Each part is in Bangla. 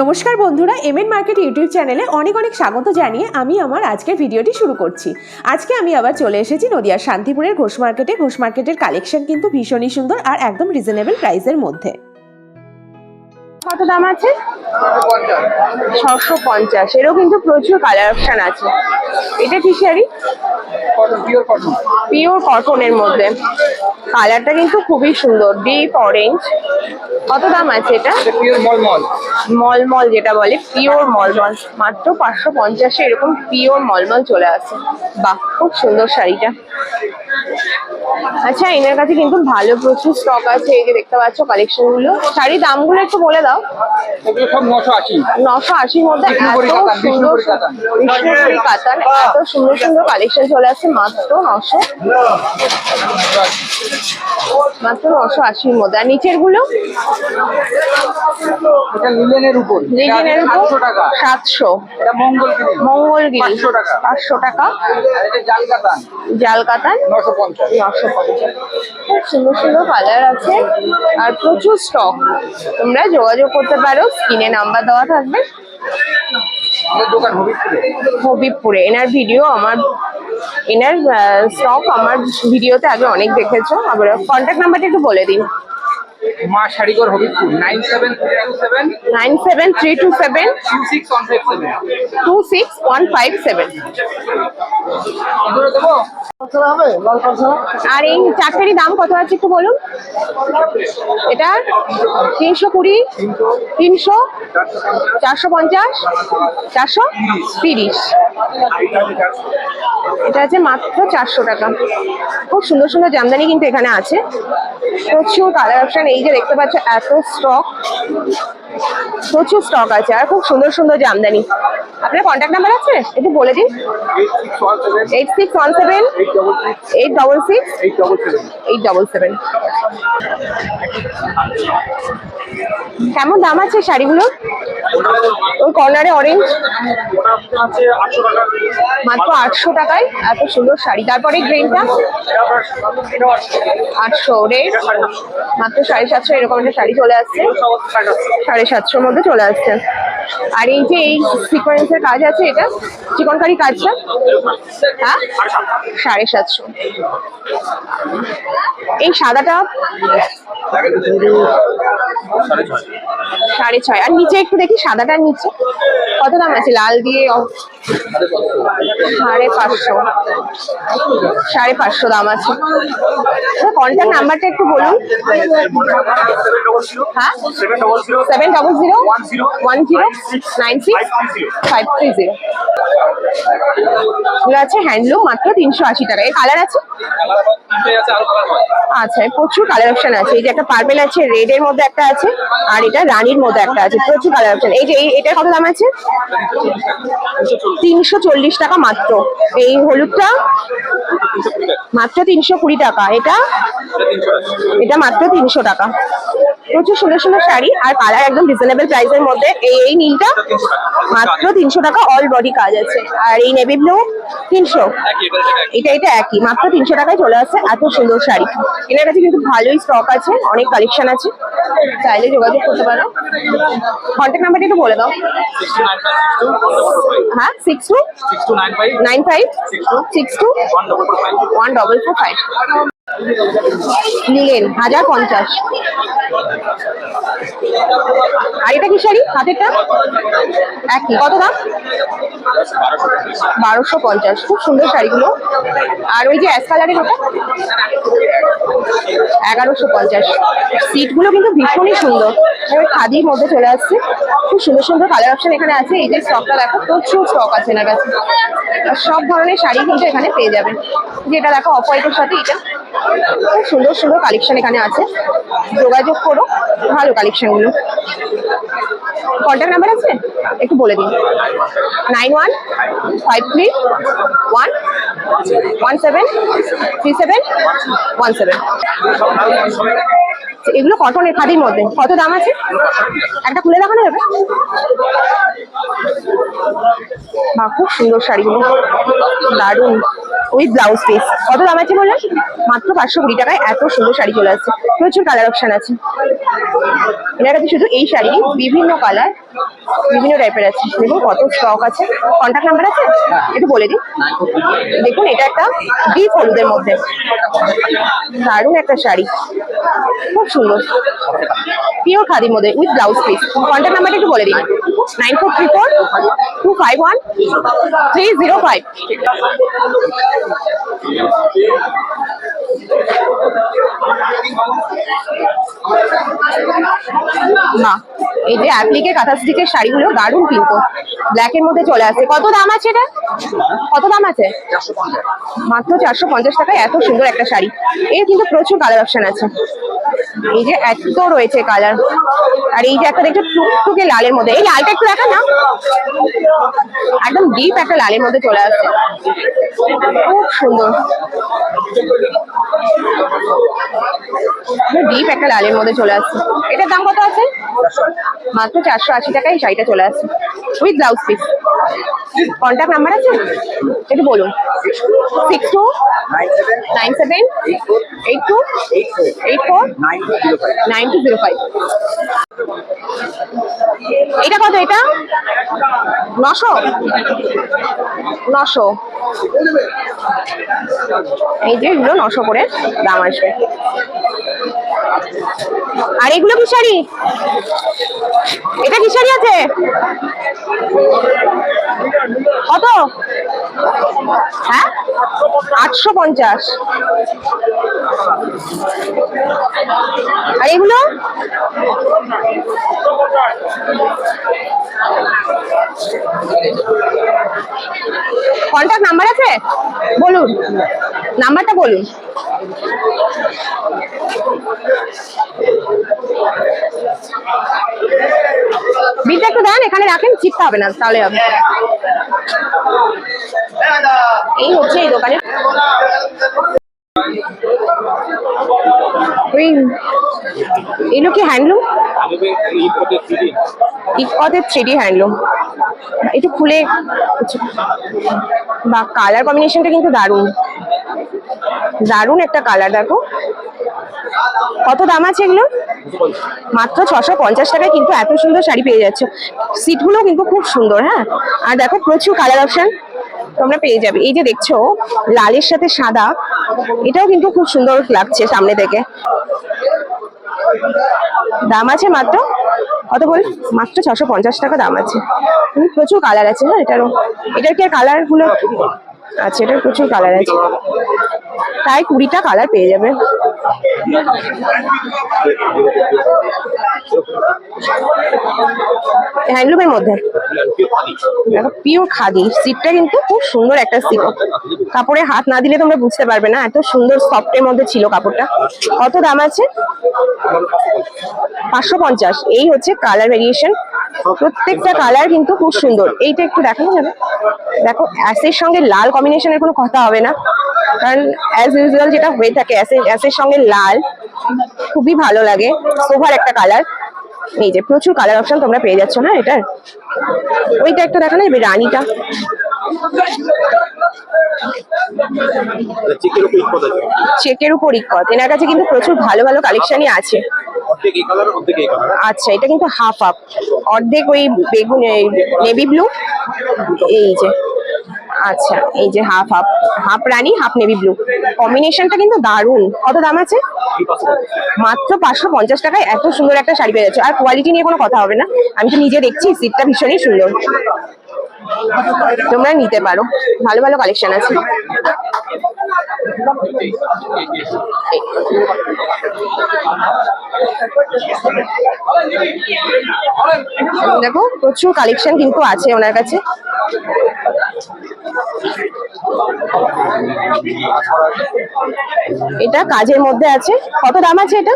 নমস্কার বন্ধুরা এম এন মার্কেট ইউটিউব চ্যানেলে অনেক অনেক স্বাগত জানিয়ে আমি আমার আজকের ভিডিওটি শুরু করছি। আজকে আমি আবার চলে এসেছি নদিয়ার শান্তিপুরের ঘোষ মার্কেটে ঘোষ মার্কেটের কালেকশন কিন্তু ভীষণই সুন্দর আর একদম রিজনেবল প্রাইসের মধ্যে। কত দাম আছে? ছশো পঞ্চাশ। এরও কিন্তু প্রচুর কালার অপশন আছে। এটা কি শাড়ি? পিওর কটন পিওর কটনের মধ্যে। কালারটা কিন্তু খুবই সুন্দর। ডিপ অরেঞ্জ কত দাম আছে এটা? মলমল। যেটা বলে পিওর মলমল। মাত্র পাঁচশো পঞ্চাশে এরকম পিওর মলমল চলে আসে। বাহ খুব সুন্দর শাড়িটা। আচ্ছা এনার কাছে কিন্তু ভালো প্রচুর স্টক আছে এই যে দেখতে পাচ্ছ কালেকশনগুলো। শাড়ির দামগুলো একটু বলে দাও। এগুলো সব নশো আশি। নশো আশির মধ্যে এত সুন্দর বিষ্ণুপুরি কাতান। কাতান এত সুন্দর সুন্দর কালেকশন চলে আসছে মাত্র নশো। মাত্র নশো আশির মধ্যে। আর নিচেরগুলো? এটা লিলেনের উপর। লিনেনের সাতশো টাকা। সাতশো। এটা মঙ্গলগিরি। টাকা। আর এটা খুব সুন্দর সুন্দর কালার আছে। আর প্রচুর স্টক তোমরা যোগাযোগ করতে পারো। স্ক্রিনে নাম্বার দেওয়া থাকবে। আমাদের দোকান হবিবপুরে। হবিবপুরে। এনার ভিডিও আমার এনার স্টক আমার ভিডিওতে আগে অনেক দেখেছ। আবার কন্ট্যাক্ট নাম্বারটা একটু বলে দিন। Maa Sharighar Habibpur nine seven two seven nine seven three two seven two six one five seven two six one five seven. দেবো? আর এই চারটেরই দাম কত আছে একটু বলুন? এটা তিনশো কুড়ি তিনশো চারশো পঞ্চাশ চারশো তিরিশ। এটা আছে মাত্র চারশো টাকা। খুব সুন্দর সুন্দর জামদানি কিন্তু এখানে আছে। প্রচুর কালার অপশন এই যে দেখতে পাচ্ছ এত স্টক প্রচুর স্টক আছে আর খুব সুন্দর সুন্দর জামদানি। আপনার কন্ট্যাক্ট নাম্বার আছে? একটু বলে দিন। Eight six one seven eight double six eight double seven কেমন দাম আছে শাড়িগুলোর ওই কর্নারে অরেঞ্জ মাত্র আটশো টাকায়, এত সুন্দর শাড়ি। তারপরে গ্রিনটা আটশো রেড মাত্র সাড়ে সাতশো, এরকম একটা শাড়ি চলে আসছে। সাড়ে সাতশোর মধ্যে চলে আসছে। আর এই যে এই সিকোয়েন্সের কাজ আছে এটা, চিকনকারি কাজটা হ্যাঁ? সাড়ে সাতশো। এই সাদাটা সাড়ে ছয়। আর নিচে একটু দেখি সাদাটার নিচে। কত দাম আছে? লাল দিয়ে সাড়ে পাঁচশো। সাড়ে পাঁচশো দাম আছে। কন্ট্যাক্ট নাম্বারটা একটু বলুন। হ্যাঁ? Seven double zero one zero nine six five three zero এগুলো আছে হ্যান্ডলুম মাত্র তিনশো আশি টাকা এর কালার আছে আচ্ছা প্রচুর কালার অপশন আছে। এই যে একটা পার্পেল আছে রেড এর মধ্যে একটা আছে, আর এটা রানীর মতো একটা আছে, প্রচুর কালার আছে। এই যে এটার কত দাম আছে? তিনশো চল্লিশ টাকা মাত্র। এই হলুদটা মাত্র তিনশো কুড়ি টাকা। এটা এটা মাত্র তিনশো টাকা। প্রচুর সুন্দর সুন্দর শাড়ি আর কালার একদম রিজনেবল প্রাইসের মধ্যে। এই এই নীলটা মাত্র তিনশো টাকা অল বডি কাজ আছে। আর এই নেভি ব্লু তিনশো। এটা এটা একই মাত্র তিনশো টাকায় চলে আসছে এত সুন্দর শাড়ি। এনার কাছে কিন্তু ভালোই স্টক আছে অনেক কালেকশন আছে। চাইলে যোগাযোগ করতে পারো। কন্ট্যাক্ট নাম্বারটা একটু বলে দাও। হ্যাঁ six two nine five six two one double four five নিলেন, হাজার পঞ্চাশ। আর এটা কি শাড়ি? হাতেরটা? একই। কত দাম? বারোশো পঞ্চাশ। খুব সুন্দর শাড়িগুলো। আর ওই যে অ্যাশ কালারের ওটা? এগারোশো পঞ্চাশ। সিটগুলো কিন্তু ভীষণই সুন্দর। খাদির মধ্যে চলে আসছে। খুব সুন্দর সুন্দর কালার অপশন এখানে আছে। এই যে স্টকটা দেখো, প্রচুর স্টক আছে এনার কাছে আর সব ধরনের শাড়ি কিন্তু এখানে পেয়ে যাবেন। যেটা দেখো অফ হোয়াইটের সাথে, এটা খুব সুন্দর সুন্দর কালেকশন এখানে আছে। যোগাযোগ করো, ভালো কালেকশনগুলো কন্ট্যাক্ট নাম্বার আছে? একটু বলে দিন। Nine one five three one one seven three seven one seven এগুলো কটনের খাদির মধ্যে। কত দাম আছে? একটা খুলে দেখানো যাবে? খুব সুন্দর শাড়িগুলো। দারুণ। উইথ ব্লাউজ পিস কত দাম আছে বললেন? মাত্র পাঁচশো কুড়ি টাকায় এত সুন্দর শাড়ি চলে আসছে। প্রচুর কালার অপশান আছে। এনার কাছে শুধু এই শাড়ি বিভিন্ন কালার বিভিন্ন টাইপের আছে। দেখুন কত স্টক আছে। কন্ট্যাক্ট নাম্বার আছে? একটু বলে দিই। দেখুন, এটা একটা ডিপ হলুদের মধ্যে। দারুণ একটা শাড়ি। খুব সুন্দর। পিওর খাদির মধ্যে উইথ ব্লাউজ পিস কন্ট্যাক্ট নাম্বারটা একটু বলে দিন। Nine four three four two five one three zero five না, এই যে অ্যাপ্লিকে কাঁথা স্টিচের শাড়িগুলো দারুণ কিন্তু। ব্ল্যাকের মধ্যে চলে আসছে। কত দাম আছে এটা? কত দাম আছে? মাত্র চারশো পঞ্চাশ টাকায় এত সুন্দর একটা শাড়ি। এর কিন্তু প্রচুর কালার অপশন আছে। এই যে এত রয়েছে কালার আর এই যে একটা দেখছ টুকটুকে লালের মধ্যে। এই লালটা একটু দেখা না। একদম ডিপ একটা লালের মধ্যে চলে আসছে। খুব সুন্দর। ডিপ একটা লালের মধ্যে চলে আসছে। এটার দাম কত আছে? মাত্র চারশো আশি টাকায় শাড়িটা চলে আসছে। With blouse piece contact number আছে? একটু বলুন। Six two nine seven eight two eight four nine zero five. এটা কত এটা? নশো? নশো। এই যে এগুলো নশো করে দাম আসবে। আর এগুলো কি শাড়ি? এটা কি শাড়ি আছে? কত? হ্যাঁ? আটশো পঞ্চাশ। আর এগুলো? কন্ট্যাক্ট নাম্বার আছে? বলুন। নাম্বারটা বলুন। বিলটা একটু দেন, এখানে রাখেন চিপতে হবে না, তাহলে হবে। এই হচ্ছে এই দোকানে ওই এগুলো কি হ্যান্ডলুম ইকতের থ্রি হ্যান্ডলুম একটু খুলে বা কালার কম্বিনেশনটা কিন্তু দারুণ। দারুণ একটা কালার দেখো। কত দাম আছে এগুলো? মাত্র ছশো পঞ্চাশ টাকায় কিন্তু এত সুন্দর শাড়ি পেয়ে যাচ্ছ। সিটগুলো কিন্তু খুব সুন্দর হ্যাঁ। আর দেখো প্রচুর কালার অপশন তোমরা পেয়ে যাবে। এই যে দেখছ, লালের সাথে সাদা, এটাও কিন্তু খুব সুন্দর লাগছে সামনে থেকে। দাম আছে মাত্র কত বল, মাত্র ছশো পঞ্চাশ টাকা দাম আছে। প্রচুর কালার আছে হ্যাঁ এটারও? এটার কি কালারগুলো আচ্ছা এটার প্রচুর কালার আছে। তাই কুড়িটা কালার পেয়ে যাবে। হ্যান্ডলুমের মধ্যে। দেখো পিওর খাদি। সিটটা কিন্তু খুব সুন্দর একটা সিট কাপড়ে হাত না দিলে তোমরা বুঝতে পারবে না, এত সুন্দর সফটের মধ্যে ছিল কাপড়টা। কত দাম আছে? পাঁচশো পঞ্চাশ। এই হচ্ছে কালার ভেরিয়েশন প্রত্যেকটা কালার কিন্তু খুব সুন্দর। এইটা একটু দেখানো যাবে? দেখো অ্যাসের সঙ্গে লাল কম্বিনেশনের কোনো কথা হবে না। কারণ অ্যাজ ইউজুয়াল যেটা হয়ে থাকে অ্যাসের সঙ্গে লাল খুবই ভালো লাগে। সোভার একটা কালার এই যে প্রচুর কালার অপশন তোমরা পেয়ে যাচ্ছ না এটার? ওইটা একটা দেখানো যাবে রানীটা। চেকের উপর ইকত এনার কাছে কিন্তু প্রচুর ভালো ভালো কালেকশনই আছে। কালার আচ্ছা এটা কিন্তু হাফ হাফ অর্ধেক ওই বেগুন নেভি ব্লু এই যে আচ্ছা এই যে হাফ হাফ হাফ রানী হাফ নেভি ব্লু কম্বিনেশনটা কিন্তু দারুণ। কত দাম আছে? মাত্র পাঁচশো পঞ্চাশ টাকায় এত সুন্দর একটা শাড়ি পেয়ে যাচ্ছে। আর কোয়ালিটি নিয়ে কোনো কথা হবে না। আমি তো নিজে দেখছি সিটটা ভীষণই সুন্দর। তোমরা নিতে পারো। ভালো ভালো কালেকশন আছে। দেখো, প্রচুর কালেকশন কিন্তু আছে ওনার কাছে। এটা কাজের মধ্যে আছে। কত দাম আছে এটা?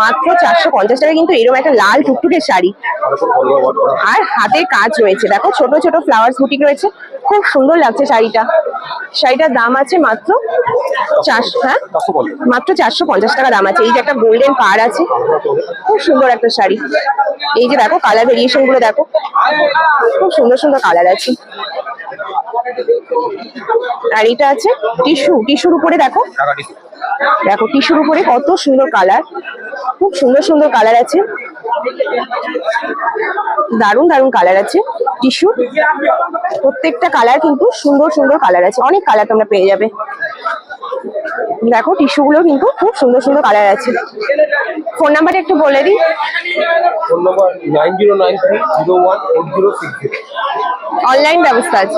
মাত্র চারশো পঞ্চাশ টাকা, কিন্তু এরকম একটা লাল টুকটুকে শাড়ি। আর হাতে কাজ রয়েছে। দেখো, ছোট ছোট ফ্লাওয়ার্স বুটিক রয়েছে। খুব সুন্দর লাগছে শাড়িটা। শাড়িটার দাম আছে মাত্র চারশো হ্যাঁ? মাত্র চারশো পঞ্চাশ টাকা দাম আছে। এই যে একটা গোল্ডেন পার আছে, খুব সুন্দর একটা শাড়ি। এই যে দেখো কালার ভেরিয়েশনগুলো দেখো, খুব সুন্দর সুন্দর কালার আছে। আর এটা আছে টিস্যু টিস্যুর উপরে দেখো। দেখো টিস্যুর উপরে কত সুন্দর কালার খুব সুন্দর সুন্দর কালার আছে। দারুণ দারুণ কালার আছে। টিস্যু প্রত্যেকটা কালার কিন্তু সুন্দর সুন্দর কালার আছে। অনেক কালার তোমরা পেয়ে যাবে। দেখো টিস্যু গুলো কিন্তু খুব সুন্দর সুন্দর কালার আছে। ফোন নাম্বারটা একটু বলে দিই। Phone number nine zero nine three zero one eight zero six online ব্যবস্থা আছে।